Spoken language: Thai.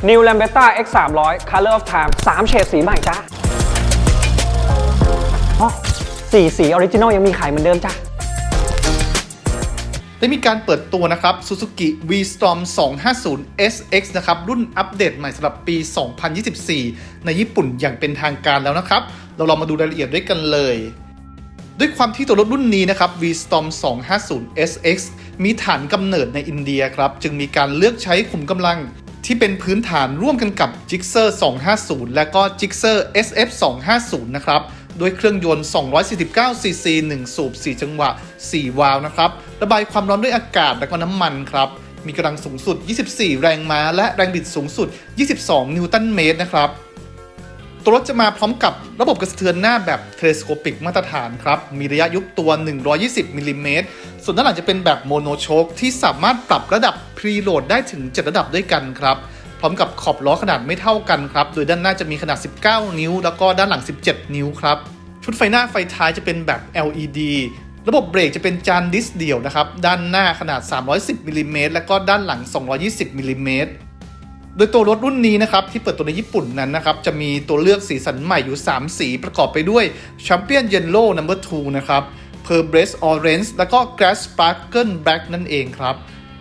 New Lambretta X 3 0 0 Color of Time 3 เฉดสีใหม่จ้าอ๋อสีสีออริจินอลยังมีขายเหมือนเดิมจ้าได้มีการเปิดตัวนะครับ Suzuki V-Storm 250 SX นะครับ รุ่นอัปเดตใหม่สำหรับปี 2024 ในญี่ปุ่นอย่างเป็นทางการแล้วนะครับ เราลองมาดูรายละเอียดด้วยกันเลย ด้วยความที่ตัวรถรุ่นนี้นะครับ V-Storm 250 SX มีฐานกำเนิดในอินเดียครับ จึงมีการเลือกใช้ขุมกำลัง ที่เป็นพื้นฐานร่วมกันกับ Gixxer 250 และก็ Gixxer SF 250นะครับด้วยเครื่องยนต์ 249 cc 1 สูบ 4 จังหวะ 4 วาล์วนะครับ ระบายความร้อนด้วยอากาศและก็น้ำมันครับ มีกำลังสูงสุด 24 แรงม้า และแรงบิดสูงสุด 22 นิวตันเมตรนะครับ ตัวรถจะมาพร้อมกับระบบกระเทือนหน้าแบบเทเลสโคปิกมาตรฐานครับ มีระยะยุบตัว 120มิลลิเมตรส่วนด้านหลังจะเป็นแบบโมโนโชคที่สามารถปรับระดับพรีโหลดได้ถึง 7 ระดับด้วยกันครับ พร้อมกับขอบล้อขนาดไม่เท่ากันครับ โดยด้านหน้าจะมีขนาด 19 นิ้ว แล้วก็ด้านหลัง 17 นิ้วครับ ชุดไฟหน้าไฟท้ายจะเป็นแบบ LED ระบบเบรกจะเป็นจานดิสเดี่ยวนะครับ ด้านหน้าขนาด 310มิลลิเมตรและก็ด้านหลัง 220มิลลิเมตร โดยตัวรถรุ่นนี้นะครับที่เปิดตัวในญี่ปุ่นนั้นนะครับจะมีตัวเลือกสีสันใหม่อยู่ 3 สีประกอบไปด้วยแชมเปี้ยนเยลโล่ number two นะครับ Pearl Breast Orange แล้วก็ Grass Sparkle Black นั่นเองครับ